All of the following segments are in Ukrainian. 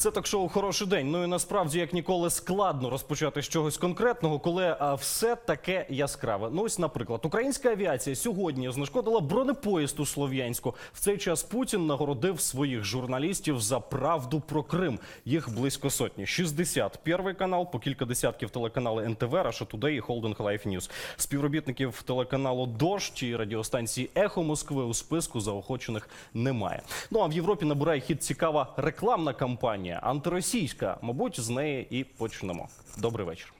Це так шоу хороший день. Ну і насправді як ніколи складно розпочати з чогось конкретного, коли все таке яскраве. Ну ось, наприклад, українська авіація сьогодні знешкодила бронепоїзд у Слов'янську. В цей час Путін нагородив своїх журналістів за правду про Крим. Їх близько сотні. 60 Первий канал, по кілька десятків телеканали НТВ, Раша Тудей і Холдинг Лайф Ньюз. Співробітників телеканалу Дождь і радіостанції Ехо Москви у списку заохочених немає. Ну а в Європі набирає хід цікава рекламна кампанія антиросійська. Мабуть, з неї і почнемо. Добрий вечір.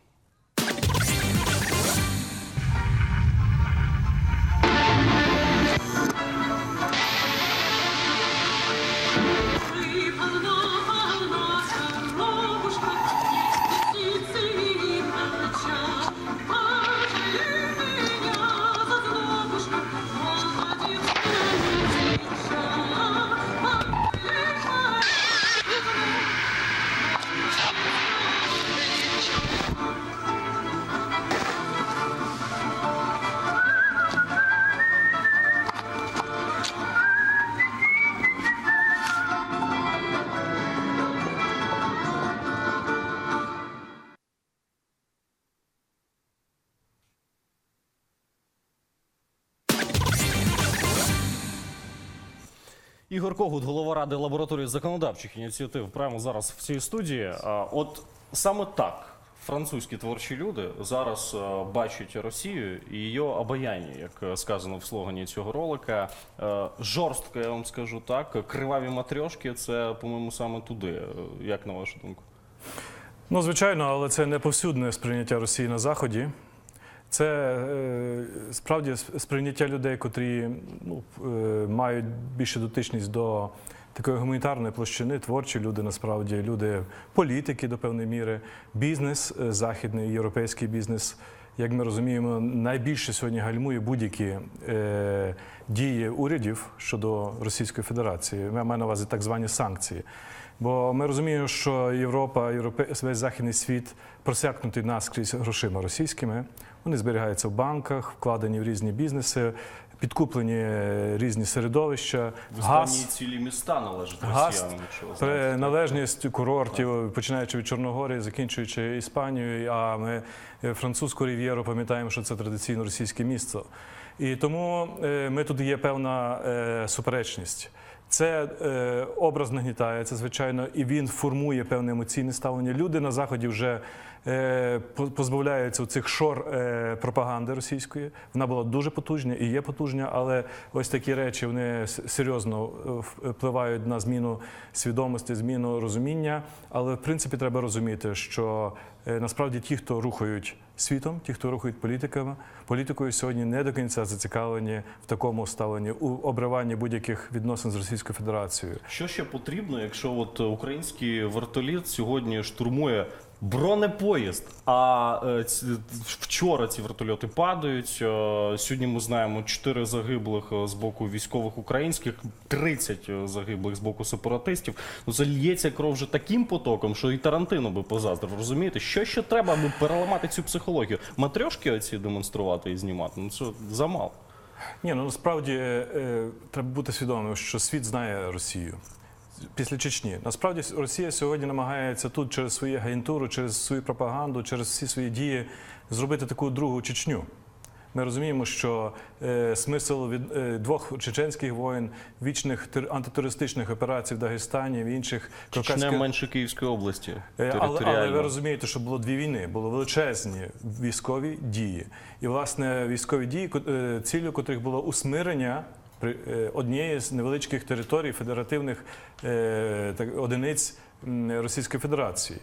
Ігор Когут, голова ради лабораторії законодавчих ініціатив, прямо зараз в цій студії. От саме так французькі творчі люди зараз е, бачать Росію і її обаяння, як е, сказано в слогані цього ролика. Е, Жорстко, я вам скажу так. Криваві матрьошки це, по-моєму, саме туди. Як на вашу думку? Ну, звичайно, але це не повсюдне сприйняття Росії на Заході. Це е, справді сприйняття людей, котрі ну, е, мають більше дотичність до такої гуманітарної площини, творчі люди насправді, люди політики до певної міри, бізнес, е, західний, європейський бізнес. Як ми розуміємо, найбільше сьогодні гальмує будь-які е, дії урядів щодо Російської Федерації. Я маю на увазі так звані санкції. Бо ми розуміємо, що Європа, Європе... весь західний світ просякнутий наскрізь грошима російськими. Вони зберігаються в банках, вкладені в різні бізнеси, підкуплені е, різні середовища, В газ. цілі міста належать росіянам, знаєте. Приналежність курортів, починаючи від Чорногорії, закінчуючи Іспанією. А ми е, французьку рів'єру пам'ятаємо, що це традиційно російське місто. І тому е, ми тут є певна суперечність. Це е, образ нагнітається, звичайно, і він формує певне емоційне ставлення. Люди на заході вже е, по- позбавляються цих шор е, пропаганди російської. Вона була дуже потужна і є потужна, але ось такі речі вони серйозно е, впливають на зміну свідомості, зміну розуміння. Але в принципі треба розуміти, що насправді ті, хто рухають світом, ті, хто рухають політиками, політикою сьогодні не до кінця зацікавлені в такому ставленні у обриванні будь-яких відносин з Російською Федерацією. Що ще потрібно, якщо от український вертоліт сьогодні штурмує бронепоїзд? А е, вчора ці вертольоти падають. е, Сьогодні ми знаємо 4 загиблих е, з боку військових українських, 30 загиблих з боку сепаратистів. Ну це лється кров вже таким потоком, що і Тарантино би позаздрив. Розумієте, що ще треба, аби переламати цю психологію? Матрьошки оці демонструвати і знімати? Ну це замало. Ні, ну насправді е, треба бути свідомим, що світ знає Росію. Після Чечні насправді Росія сьогодні намагається тут через свою агентуру, через свою пропаганду, через всі свої дії зробити таку другу Чечню. Ми розуміємо, що е, смисл від е, двох чеченських воєн, вічних тер- антитерористичних операцій в Дагестані, в інших Чечня кавказьких- менше Київської області. Е, Але, але ви розумієте, що було дві війни, було величезні військові дії. І, власне, військові дії, е, ціллю котрих було усмирення однієї з невеличких територій федеративних е, одиниць Російської Федерації.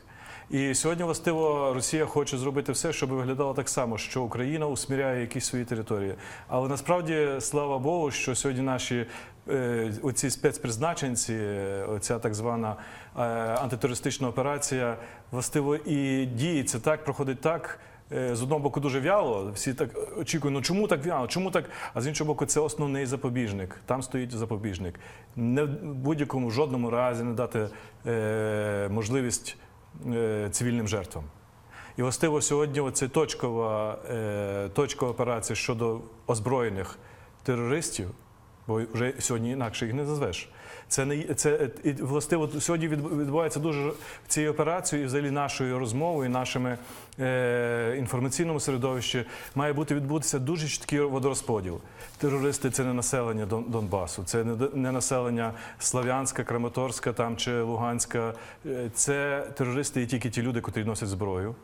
І сьогодні, властиво, Росія хоче зробити все, щоб виглядало так само, що Україна усміряє якісь свої території. Але насправді, слава Богу, що сьогодні наші е, оці спецпризначенці, е, оця так звана е, антитерористична операція, властиво і діється так, проходить так. Е, З одного боку дуже вяло, всі так очікують, ну чому так вяло, чому так? А з іншого боку, це основний запобіжник. Там стоїть запобіжник. Не в будь-якому жодному разі не дати е, можливість е, цивільним жертвам. І властиво сьогодні оце точкова, е, точкова операція щодо озброєних терористів бо вже сьогодні інакше їх не назвеш. Це не це і, властиво сьогодні відбувається дуже в цій операції, і взагалі нашою розмовою, нашими е, інформаційному середовищі має бути відбутися дуже чіткий водорозподіл. Терористи це не населення Дон- Донбасу, це не, не населення Слав'янська, Краматорська там чи Луганська. Е, Це терористи і тільки ті люди, котрі носять зброю,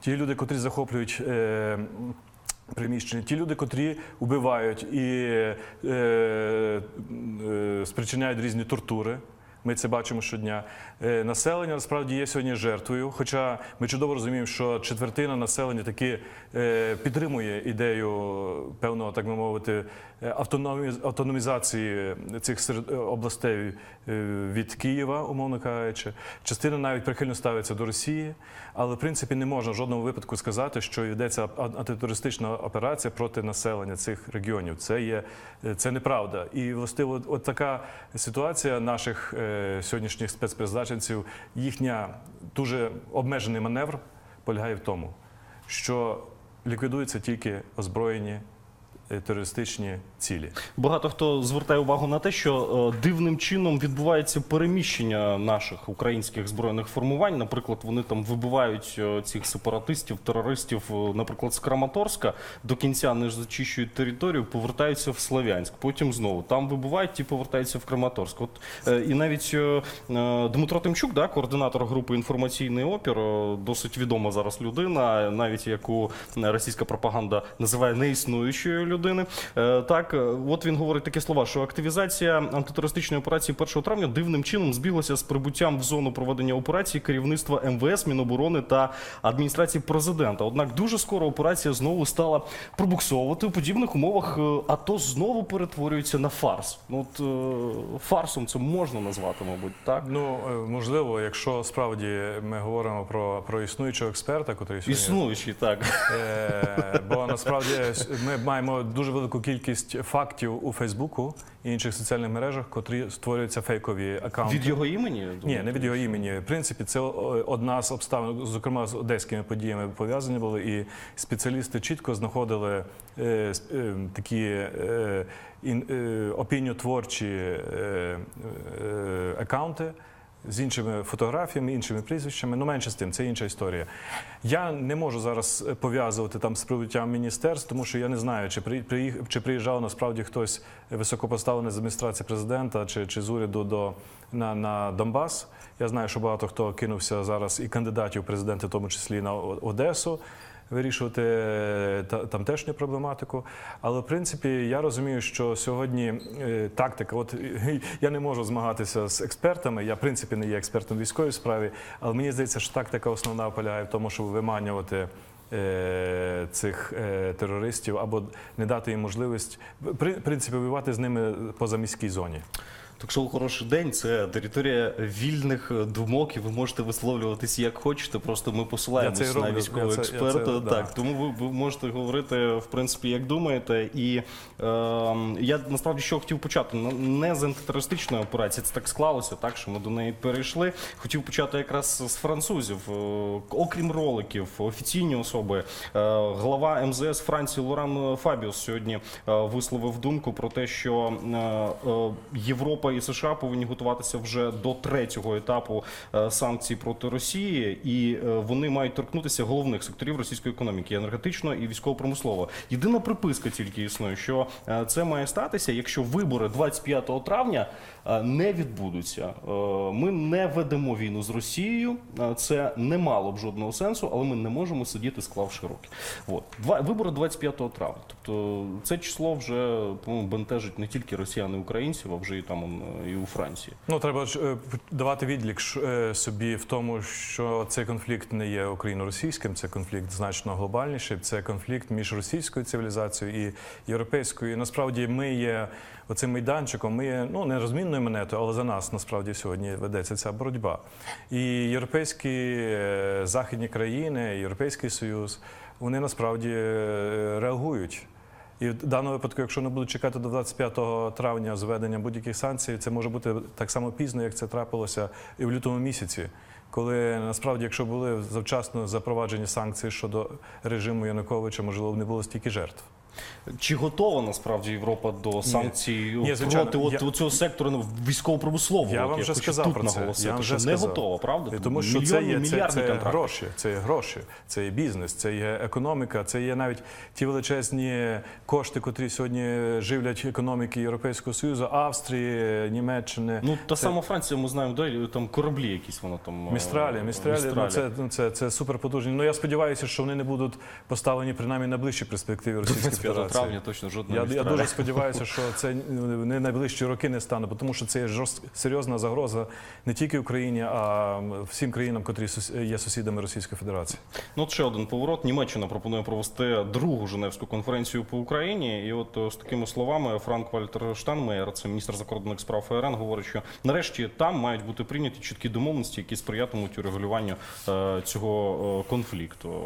ті люди, котрі захоплюють. Е, приміщення. Ті люди, котрі вбивають і е, е, спричиняють різні тортури. Ми це бачимо щодня. Е, населення насправді є сьогодні жертвою. Хоча ми чудово розуміємо, що четвертина населення таки е, підтримує ідею певного, так би мовити, автономізації цих е, областей е, від Києва, умовно кажучи. Частина навіть прихильно ставиться до Росії, але в принципі не можна в жодному випадку сказати, що йдеться антитерористична операція проти населення цих регіонів. Це є е, це неправда. І властиво, от така ситуація наших е, сьогоднішніх спецпризначенців, їхня дуже обмежений маневр полягає в тому, що ліквідуються тільки озброєні е, терористичні цілі. Багато хто звертає увагу на те, що е, дивним чином відбувається переміщення наших українських збройних формувань. Наприклад, вони там вибивають е, цих сепаратистів, терористів, е, наприклад, з Краматорська до кінця не зачищують територію, повертаються в Слов'янськ. Потім знову там вибивають, ті повертаються в Краматорськ. От е, і навіть е, е, Дмитро Тимчук, да, координатор групи інформаційний опір, е, досить відома зараз людина, навіть яку російська пропаганда називає неіснуючою людини. Е, Так, е, от він говорить такі слова, що активізація антитерористичної операції 1 травня дивним чином збіглася з прибуттям в зону проведення операції керівництва МВС, Міноборони та адміністрації президента. Однак дуже скоро операція знову стала пробуксовувати у подібних умовах. е, АТО знову перетворюється на фарс. Ну от фарсом це можна назвати, мабуть, так. Ну можливо, якщо справді ми говоримо про, про існуючого експерта, який сьогодні Існуючий, так. Е, бо насправді ми маємо дуже велику кількість фактів у Фейсбуку і інших соціальних мережах, котрі створюються фейкові акаунти. Від його імені? Ні, не від його імені. В принципі, це одна з обставин, зокрема з одеськими подіями пов'язані були, і спеціалісти чітко знаходили е, е, такі е, е, опініотворчі е, е, акаунти. З іншими фотографіями, іншими прізвищами, ну менше з тим, це інша історія. Я не можу зараз е, пов'язувати там з прибуттям міністерств, тому що я не знаю, чи при- приїх- чи приїжджав насправді хтось високопоставлений з адміністрації президента чи, чи з уряду до на, на Донбас. Я знаю, що багато хто кинувся зараз і кандидатів в президенти, в тому числі на Одесу. Вирішувати е, та- тамтешню проблематику, але в принципі я розумію, що сьогодні е, тактика. От е, я не можу змагатися з експертами. Я в принципі не є експертом військовій справі, але мені здається, що тактика основна полягає в тому, щоб виманювати цих терористів або не дати їм можливість при- принципі воювати з ними поза міській зоні. Так що хороший день це територія вільних думок, і ви можете висловлюватись як хочете. Просто ми Я це посилаємось на військового експерта. це- да. так, тому ви, ви можете говорити в принципі як думаєте. І е, я насправді що хотів почати Ну, не з антитерористичної операції. Це так склалося, так що ми до неї перейшли. Хотів почати якраз з французів. Е, Окрім роликів, офіційні особи. е, Глава МЗС Франції Лоран Фабіус сьогодні е, висловив думку про те, що е, І США повинні готуватися вже до третього етапу е, санкцій проти Росії, і е, вони мають торкнутися головних секторів російської економіки енергетичного і військово-промислового. Єдина приписка тільки існує, що е, це має статися, якщо вибори 25 травня не відбудуться. Ми не ведемо війну з Росією. Це не мало б жодного сенсу, але ми не можемо сидіти, склавши руки. От два вибори 25 травня. Тобто це число вже бентежить не тільки росіян і українців, а вже і там і у Франції. Ну треба ж е, давати відлік е, собі в тому, що цей конфлікт не є україно-російським, це конфлікт значно глобальніший. Це конфлікт між російською цивілізацією і європейською. І насправді ми є оцим майданчиком. Ми є ну не розмінною монетою, але за нас насправді сьогодні ведеться ця боротьба. І європейські е, західні країни, Європейський Союз, вони насправді е, реагують. І в даному випадку, якщо не будуть чекати до 25 травня зведення будь-яких санкцій, це може бути так само пізно, як це трапилося і в лютому місяці. Коли насправді, якщо були завчасно запроваджені санкції щодо режиму Януковича, можливо, не було стільки жертв. Чи готова насправді Європа до санкцій Ні, звичайно. проти от, Я- цього сектору ну, військово-промислового? Я От вам вже хочу сказав тут про це. наголосити, Я вам вже не сказав. готова, правда? Тому що це є це, мільярдні це контракти. гроші, це є гроші, це є бізнес, це є економіка, це є навіть ті величезні кошти, котрі сьогодні живлять економіки Європейського Союзу, Австрії, Німеччини. Ну, та сама Франція, ми знаємо, де там кораблі якісь воно там. е, Містралі, містралі, ну, це, ну, це, це суперпотужні. Ну я сподіваюся, що вони не будуть поставлені принаймні на ближчій перспективі Російської 25 Федерації. травня точно жодного Я, я дуже сподіваюся, що це не найближчі роки не стане, бо тому що це є жорст, серйозна загроза не тільки Україні, а всім країнам, котрі сус- є сусідами Російської Федерації. Ну, от ще один поворот. Німеччина пропонує провести другу Женевську конференцію по Україні. І от е, з такими словами Франк Вальтер Штанмеєр, це міністр закордонних справ ФРН, говорить, що нарешті там мають бути прийняті чіткі домовленості, які сприятимуть урегулюванню е, цього е, конфлікту.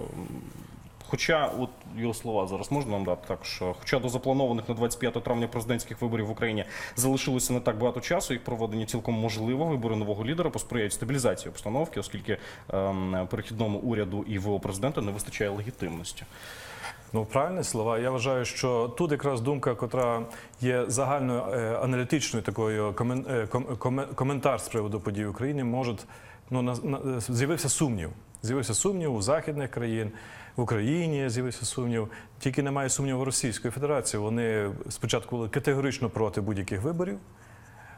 Хоча, от його слова зараз можна нам дати також. Хоча до запланованих на 25 травня президентських виборів в Україні залишилося не так багато часу, їх проведення цілком можливо. Вибори нового лідера посприяють стабілізації обстановки, оскільки ем, перехідному уряду і ВО президента не вистачає легітимності. Ну, правильні слова. Я вважаю, що тут якраз думка, котра є загальною е, аналітичною такою е, ком- коме- коментар з приводу подій в Україні, можуть ну з'явився сумнів. З'явився сумнів у західних країн, в Україні з'явився сумнів. Тільки немає сумніву Російської Федерації. Вони спочатку були категорично проти будь-яких виборів.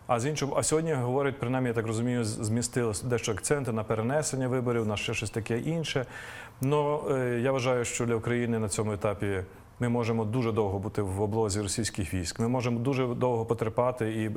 А з іншого, а сьогодні говорять, принаймні, я так розумію, змістили дещо акценти на перенесення виборів, на ще щось таке інше. Ну я вважаю, що для України на цьому етапі ми можемо дуже довго бути в облозі російських військ. Ми можемо дуже довго потерпати і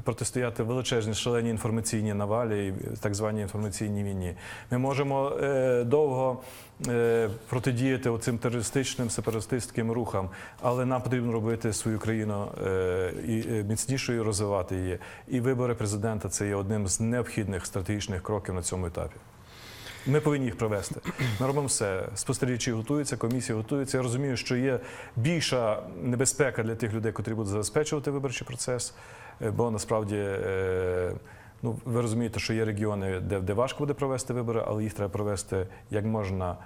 протистояти величезній шаленій інформаційній навалі, і так званій інформаційній війні. Ми можемо е, довго е, протидіяти оцим терористичним сепаратистським рухам, але нам потрібно робити свою країну е, і е, міцнішою розвивати її. І вибори президента це є одним з необхідних стратегічних кроків на цьому етапі. Ми повинні їх провести. Ми робимо все. Спостерігачі готуються, комісії готуються. Я розумію, що є більша небезпека для тих людей, котрі будуть забезпечувати виборчий процес. Е, Бо насправді, е, ну ви розумієте, що є регіони, де, де важко буде провести вибори, але їх треба провести як можна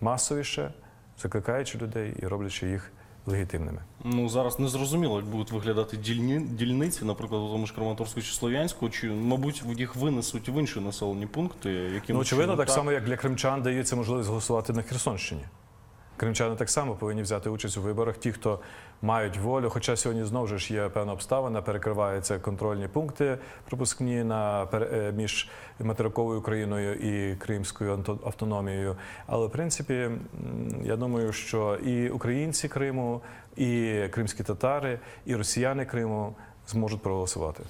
масовіше, закликаючи людей і роблячи їх легітимними. Ну зараз не зрозуміло, як будуть виглядати дільні, дільниці, наприклад, у тому ж Краматорську чи Слов'янську, чи мабуть їх винесуть в інші населені пункти, які Ну, очевидно, так само, як для кримчан дається можливість голосувати на Херсонщині. Кримчани так само повинні взяти участь у виборах. Ті, хто мають волю. Хоча сьогодні знову ж є певна обставина, перекриваються контрольні пункти пропускні на е, між материковою Україною і Кримською автономією. Але в принципі, я думаю, що і українці Криму, і кримські татари, і росіяни Криму зможуть проголосувати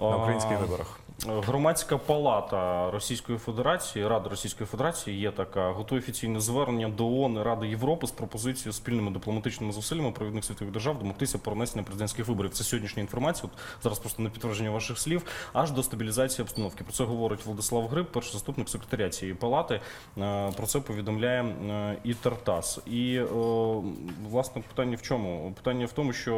на українських виборах. Громадська палата Російської Федерації, Рада Російської Федерації є така, готує офіційне звернення до ООН і Ради Європи з пропозицією спільними дипломатичними зусиллями провідних світових держав домогтися перенесення президентських виборів. Це сьогоднішня інформація. От зараз просто на підтвердження ваших слів, аж до стабілізації обстановки. Про це говорить Владислав Гриб, перший заступник секретаря цієї палати. Е, Про це повідомляє е, і Тартас. І е, власне питання в чому? Питання в тому, що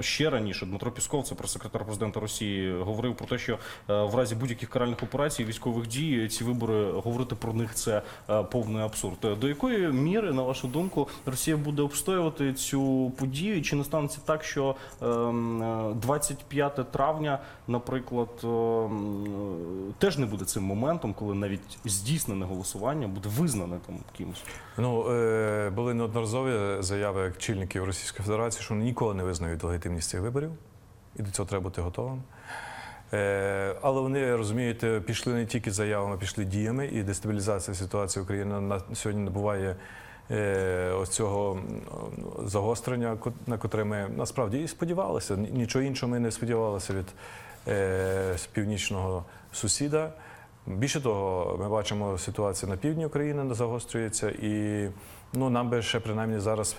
ще раніше Дмитро Пісков, це прес-секретар президента Росії, говорив про те, що е, в разі будь-яких каральних операцій, військових дій, ці вибори говорити про них це е, повний абсурд. Е, До якої міри, на вашу думку, Росія буде обстоювати цю подію? Чи не станеться так, що е, м, е, 25 травня, наприклад, е, теж не буде цим моментом, коли навіть здійснене голосування буде визнане там кимось? Ну були неодноразові заяви очільників Російської Федерації, що вони ніколи не визнають легітимність цих виборів, і до цього треба бути готовим. Е, але вони розумієте, пішли не тільки заявами, пішли діями, і дестабілізація ситуації в Україні на сьогодні набуває е, ось цього загострення, на котре ми насправді і сподівалися. Нічого іншого ми не сподівалися від е, північного сусіда. Більше того, ми бачимо, ситуація на півдні України загострюється, і ну, нам би ще принаймні зараз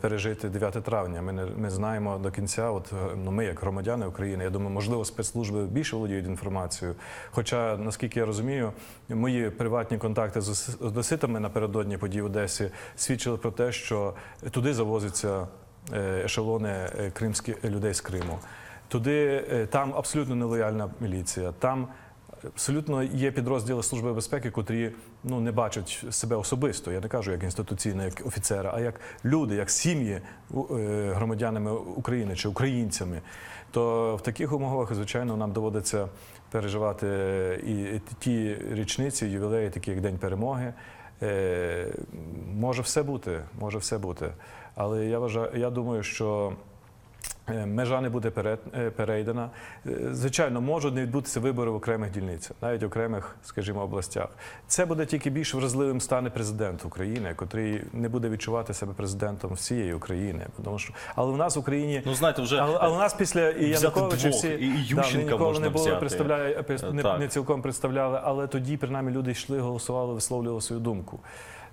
пережити 9 травня. Ми не ми знаємо до кінця. От е, ну ми, як громадяни України, я думаю, можливо, спецслужби більше володіють інформацією. Хоча, наскільки я розумію, мої приватні контакти з одеситами напередодні подій в Одесі свідчили про те, що туди завозяться е, ешелони е, кримських людей з Криму. Туди е, там абсолютно нелояльна міліція. Там Абсолютно є підрозділи Служби безпеки, котрі ну, не бачать себе особисто. Я не кажу як інституційно, як офіцера, а як люди, як сім'ї е, громадянами України чи українцями. То в таких умовах, звичайно, нам доводиться переживати і ті річниці, ювілеї, такі як День перемоги. Е, Може все бути, може все бути. Але я вважаю, я думаю, що Е, Межа не буде е, перейдена. Е, Звичайно, можуть не відбутися вибори в окремих дільницях, навіть в окремих, скажімо, областях. Це буде тільки більш вразливим стане президент України, котрий не буде відчувати себе президентом всієї України. Тому що, але в нас в Україні Ну знаєте, вже але, але у нас після і Януковича всі і- і да, Ющенка вони ніколи можна не взяти. представляє не, не цілком представляли, але тоді принаймні люди йшли, голосували, висловлювали свою думку.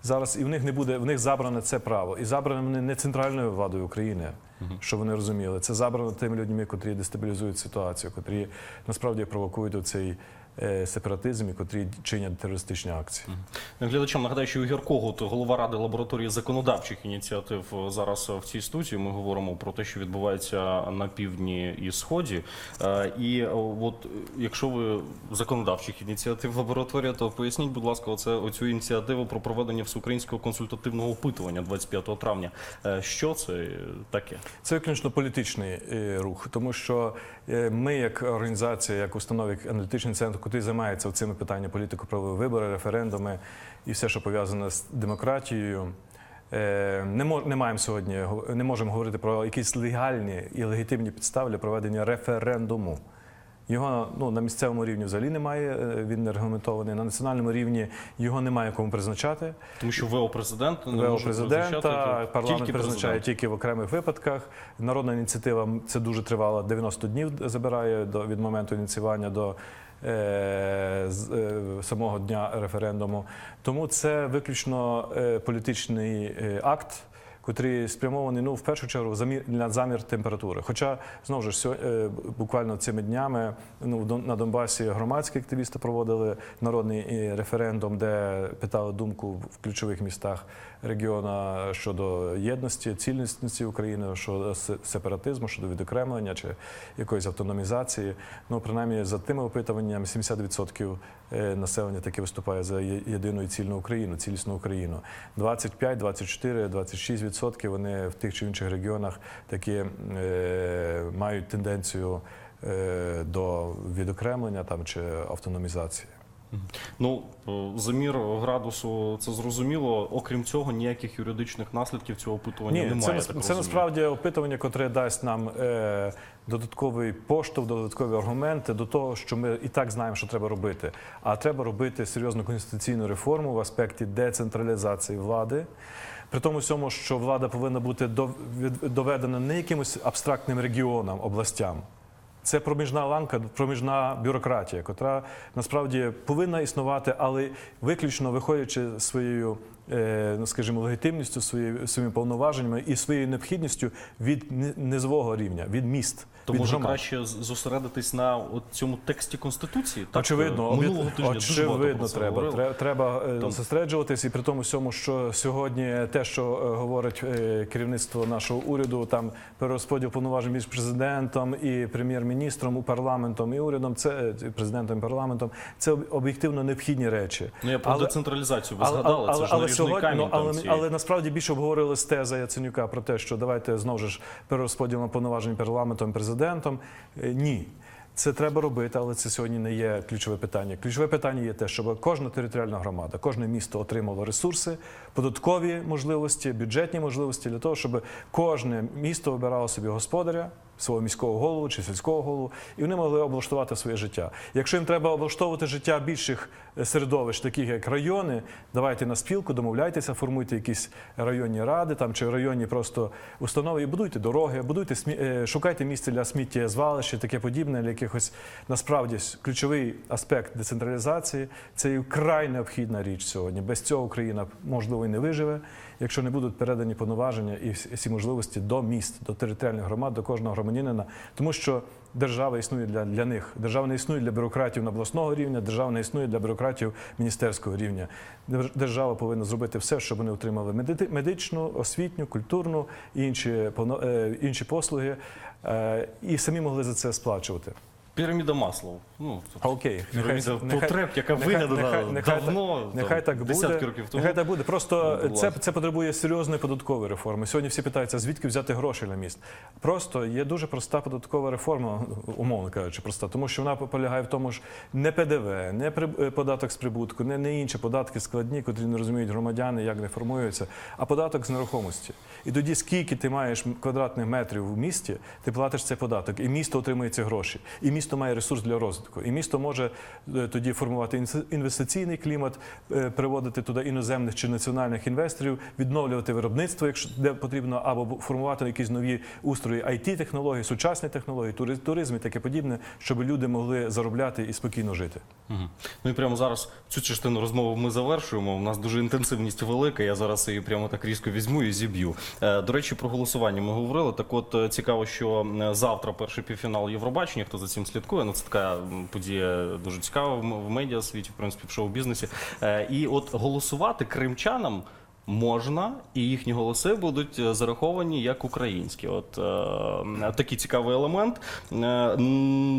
Зараз і в них не буде, в них забране це право. І забране не центральною владою України, що вони розуміли. Це забрано тими людьми, котрі дестабілізують ситуацію, котрі насправді провокують цей сепаратизм і котрі чинять терористичні акції. Глядачам нагадаю, що Ігор Когут, голова ради лабораторії законодавчих ініціатив, е, зараз в цій студії. Ми говоримо про те, що відбувається на півдні і сході. Е, І е, от е, якщо ви законодавчих ініціатив лабораторія, то поясніть, будь ласка, оце оцю ініціативу про проведення всеукраїнського консультативного опитування 25 травня. Е, Що це таке? Це виключно політичний е, рух, тому що е, ми, як організація, як установа, як аналітичний центр, куди займається цими питаннями політико правові вибори, референдуми і все, що пов'язане з демократією. е, Не, мож, не маємо сьогодні не можемо говорити про якісь легальні і легітимні підстави для проведення референдуму. Його ну, на місцевому рівні взагалі немає, е, він не регламентований. На національному рівні його немає кому призначати. Тому що ВО президент не ВО президента, парламент тільки призначає президент. тільки в окремих випадках. Народна ініціатива це дуже тривало, 90 днів забирає до від моменту ініціювання до е, з- е, самого дня референдуму. Тому це виключно е, політичний е, акт. Котрий спрямований ну в першу чергу замір на замір температури. Хоча знову ж е, буквально цими днями ну на Донбасі громадські активісти проводили народний е, референдум, де питали думку в ключових містах регіону щодо єдності, цілісності України, щодо сепаратизму, щодо відокремлення чи якоїсь автономізації. Ну принаймні за тими опитуваннями 70% е, населення таки виступає за єдину і цільну Україну, цілісну Україну. 25, 24, 26 відсотків вони в тих чи інших регіонах таки е, мають тенденцію е, до відокремлення там чи автономізації. Ну, замір градусу це зрозуміло. Окрім цього, ніяких юридичних наслідків цього опитування Ні, немає. це, це насправді опитування, котре дасть нам е, додатковий поштовх, додаткові аргументи до того, що ми і так знаємо, що треба робити. А треба робити серйозну конституційну реформу в аспекті децентралізації влади. При тому всьому, що влада повинна бути дов- доведена не якимось абстрактним регіонам, областям. Це проміжна ланка, проміжна бюрократія, котра насправді повинна існувати, але виключно виходячи своєю, скажімо, легітимністю, своїми повноваженнями і своєю необхідністю від ни- низового рівня, від міст. То від може громад. краще зосередитись на от цьому тексті конституції. Так, Очевидно, е, минулого тижня очевидно, це треба. Треба е, зосереджуватись, і при тому всьому, що сьогодні те, що е, говорить е, керівництво нашого уряду, там перерозподіл повноважень між президентом і прем'єр-міністром, у парламентом і урядом, це е, президентом і парламентом, це об'єктивно необхідні речі. Ну я про Але- децентралізацію ви але, згадали. але, це але, ж наріжний сьогодні, камінь ну, але, цієї. але насправді більше обговорилась теза Яценюка про те, що давайте знову ж перерозподілом повноважень парламентом президентом. Е, Ні. Це треба робити, але це сьогодні не є ключове питання. Ключове питання є те, щоб кожна територіальна громада, кожне місто отримало ресурси, податкові можливості, бюджетні можливості для того, щоб кожне місто обирало собі господаря, свого міського голову чи сільського голову, і вони могли облаштувати своє життя. Якщо їм треба облаштовувати життя більших е, середовищ, таких як райони, давайте на спілку, домовляйтеся, формуйте якісь районні ради там чи районні просто установи і будуйте дороги, будуйте е, шукайте місце для сміттєзвалища, таке подібне, для якихось насправді ключовий аспект децентралізації. Це і вкрай необхідна річ сьогодні. Без цього Україна можливо і не виживе, якщо не будуть передані повноваження і всі- можливості до міст, до територіальних громад, до кожного громадянина, тому що держава існує для, для них. Держава не існує для бюрократів на обласного рівня, держава не існує для бюрократів міністерського рівня. Держава повинна зробити все, щоб вони отримали медичну, освітню, культурну і інші, е, інші послуги, е, і самі могли за це сплачувати. Піраміда Маслоу. Ну, Окей, Піраміда потреб, яка вигадана давно, там, нехай так десятки буде. років тому. Нехай так буде. Просто Ну, це, це потребує серйозної податкової реформи. Сьогодні всі питаються, звідки взяти гроші на міст. Просто є дуже проста податкова реформа, умовно кажучи, проста, тому що вона полягає в тому ж не ПДВ, не при- е, податок з прибутку, не, не інші податки складні, котрі не розуміють громадяни, як не формуються, а податок з нерухомості. І тоді, скільки ти маєш квадратних метрів в місті, ти платиш цей податок, і місто отримує ці гроші, і місто має ресурс для розвитку. І місто може е, тоді формувати інвестиційний клімат, е, приводити туди іноземних чи національних інвесторів, відновлювати виробництво, якщо де потрібно, або формувати якісь нові устрої it технології, сучасні технології, тури- туризм і таке подібне, щоб люди могли заробляти і спокійно жити. Мгм. Ну і прямо зараз цю частину розмови ми завершуємо. У нас дуже інтенсивність велика. Я зараз її прямо так різко візьму і зіб'ю. Е, До речі, про голосування ми говорили. Так, от цікаво, що завтра перший півфінал Євробачення. Хто за цим? Ну це така подія дуже цікава в м- в медіасвіті, в принципі, в шоу-бізнесі. Е, І от голосувати кримчанам. Можна, і їхні голоси будуть е, зараховані як українські. От е, такий цікавий елемент. Е,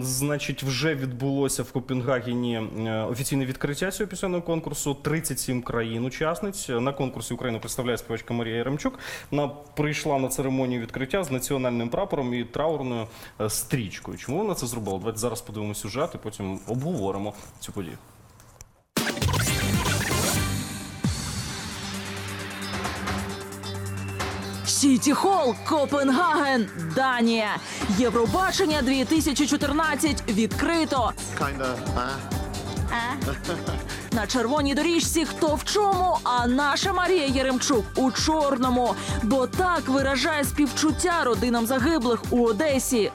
значить, вже відбулося в Копенгагені е, офіційне відкриття цього пісенного конкурсу. 37 країн-учасниць. На конкурсі Україну представляє співачка Марія Яремчук. Вона прийшла на церемонію відкриття з національним прапором і траурною е, стрічкою. Чому вона це зробила? Давайте зараз подивимося сюжет і потім обговоримо цю подію. Сіті Холл, Копенгаген, Данія. Євробачення 2014 відкрито. Kinda, uh, На червоній доріжці хто в чому, а наша Марія Єремчук у чорному. Бо так виражає співчуття родинам загиблих у Одесі.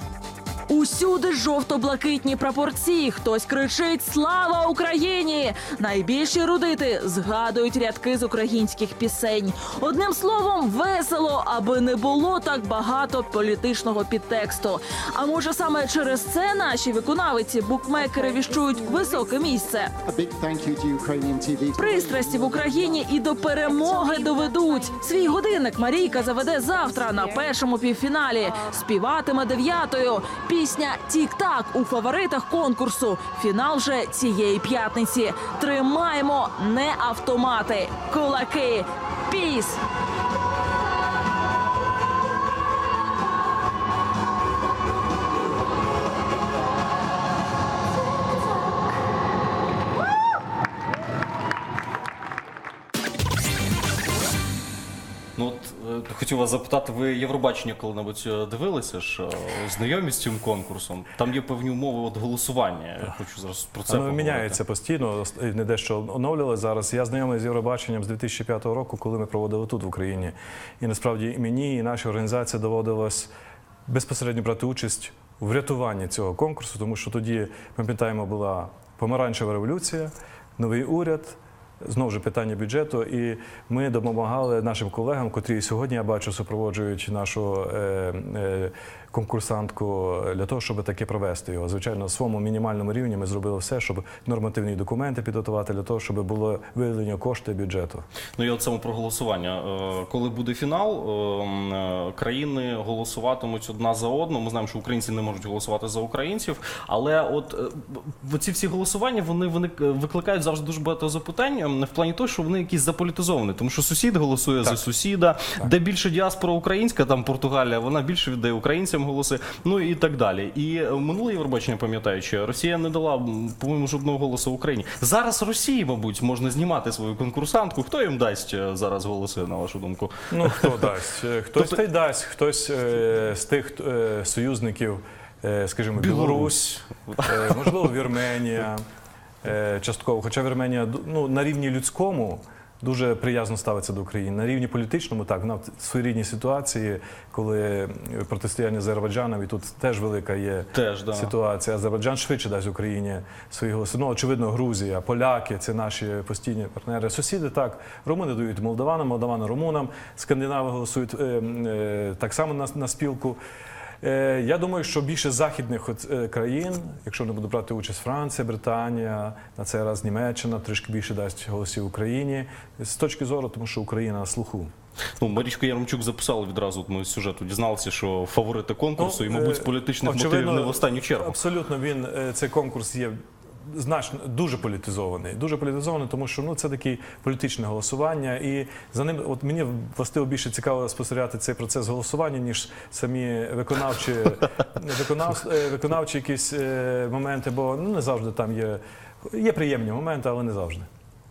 Усюди жовто-блакитні прапорці. Хтось кричить Слава Україні! Найбільші рудити згадують рядки з українських пісень. Одним словом, весело, аби не було так багато політичного підтексту. А може саме через це наші виконавиці букмекери віщують високе місце. Пристрасті в Україні і до перемоги доведуть. Свій годинник Марійка заведе завтра на першому півфіналі. Співатиме дев'ятою. Пісня Тік-так у фаворитах конкурсу. Фінал вже цієї п'ятниці. Тримаємо не автомати, кулаки. Піс! Хотів вас запитати, ви Євробачення коли-небудь е, дивилися ж е, знайомі з цим конкурсом? Там є певні умови от голосування. Я хочу зараз про це Воно міняється постійно, не дещо оновлювали зараз. Я знайомий з Євробаченням з 2005 року, коли ми проводили тут в Україні. І насправді і мені, і нашій організації доводилось безпосередньо брати участь у врятуванні цього конкурсу, тому що тоді, пам'ятаємо, була помаранчева революція, новий уряд. Знову ж питання бюджету, і ми допомагали нашим колегам, котрі сьогодні я бачу супроводжують нашу е, е, конкурсантку для того, щоб таке провести його. Звичайно, на своєму мінімальному рівні ми зробили все, щоб нормативні документи підготувати для того, щоб було виведення кошти бюджету. Ну і от саме про голосування. Е, Коли буде фінал, е, е, країни голосуватимуть одна за одну. Ми знаємо, що українці не можуть голосувати за українців. Але от е, ці всі голосування вони, вони викликають завжди дуже багато запитань е, в плані того, що вони якісь заполітизовані. Тому що сусід голосує за сусіда, де більше діаспора українська, там Португалія, вона більше віддає українцям голоси, ну і так далі. І е, минуле Євробачення, пам'ятаючи, Росія не дала, по-моєму, жодного голосу Україні. Зараз Росії, мабуть, можна знімати свою конкурсантку. Хто їм дасть е, зараз голоси, на вашу думку? Ну хто дасть? Е, Хтось та й дасть, хтось е, з тих е, союзників, е, скажімо, Білорусь, е, можливо, Вірменія. Частково, хоча Вірменія ну, на рівні людському дуже приязно ставиться до України. На рівні політичному, так, вона в своєрідній ситуації, коли протистояння з Азербайджаном, і тут теж велика є Теж, да. ситуація. Азербайджан швидше дасть Україні свої голоси. Ну, очевидно, Грузія, поляки це наші постійні партнери. Сусіди так, румуни дають молдаванам, молдавани румунам, скандинави голосують е, е, так само на, на спілку. Е, я думаю, що більше західних е, країн, якщо не буду брати участь Франція, Британія, на цей раз Німеччина, трішки більше дасть голосів Україні з точки зору, тому що Україна на слуху. Ну, Марічка Яремчук записала відразу. Ми з сюжету дізналися, що фаворити конкурсу, і, мабуть, з е, політичних очевидно, мотивів не в останню чергу. Абсолютно він цей конкурс є. Значно дуже політизований, дуже політизований, тому що ну це таке політичне голосування, і за ним, от мені властиво більше цікаво спостерігати цей процес голосування, ніж самі виконавчі виконав, е, виконавчі якісь е, моменти, бо ну не завжди там є. Є приємні моменти, але не завжди.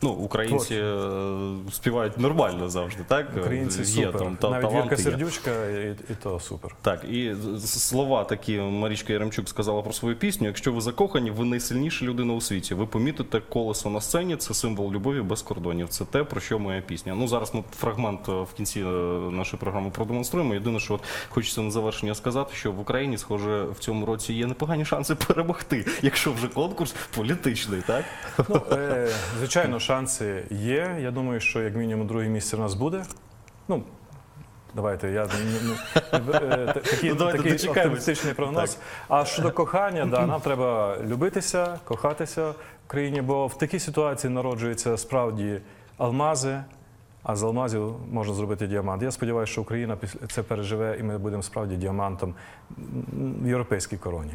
Ну, українці е, співають нормально завжди, так? Українці Є супер. там та, Навіть Вірка є. Сердючка, і, і то супер. Так, і з- з- слова такі Марічка Яремчук сказала про свою пісню. Якщо ви закохані, ви найсильніша людина у світі. Ви помітите колесо на сцені, це символ любові без кордонів. Це те, про що моя пісня. Ну зараз ми фрагмент е, в кінці е, нашої програми продемонструємо. Єдине, що от хочеться на завершення сказати, що в Україні, схоже, в цьому році є непогані шанси перемогти, якщо вже конкурс політичний, так? Ну, е, звичайно, шанси є. Я думаю, що як мінімум друге місце в нас буде. Ну, давайте, я такий, оптимістичний прогноз. А щодо кохання, да, нам треба любитися, кохатися в країні, бо в такій ситуації народжуються справді алмази. А з алмазів можна зробити діамант. Я сподіваюся, що Україна це переживе, і ми будемо справді діамантом в європейській короні.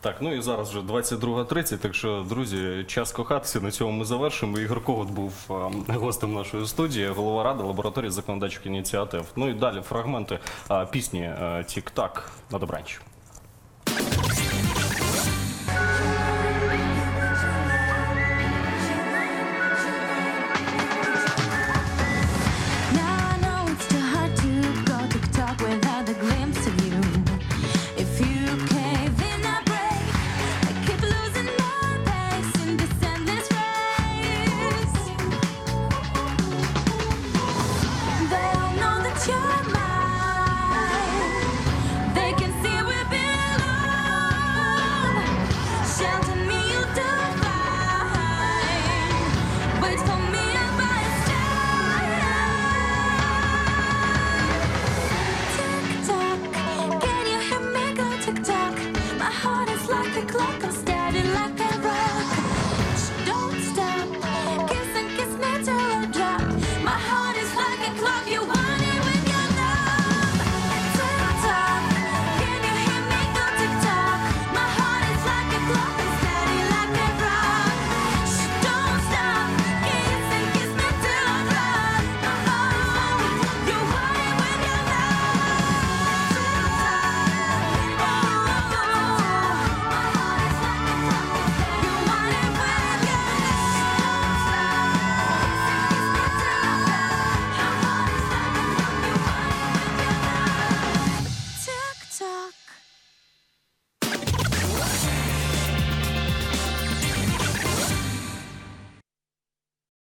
Так, ну і зараз вже 22.30, так що, друзі, час кохатися. На цьому ми завершимо. Ігор Когут був е, гостем нашої студії, голова ради лабораторії законодавчих ініціатив. Ну і далі фрагменти е, пісні е, Тік-так на добраніч.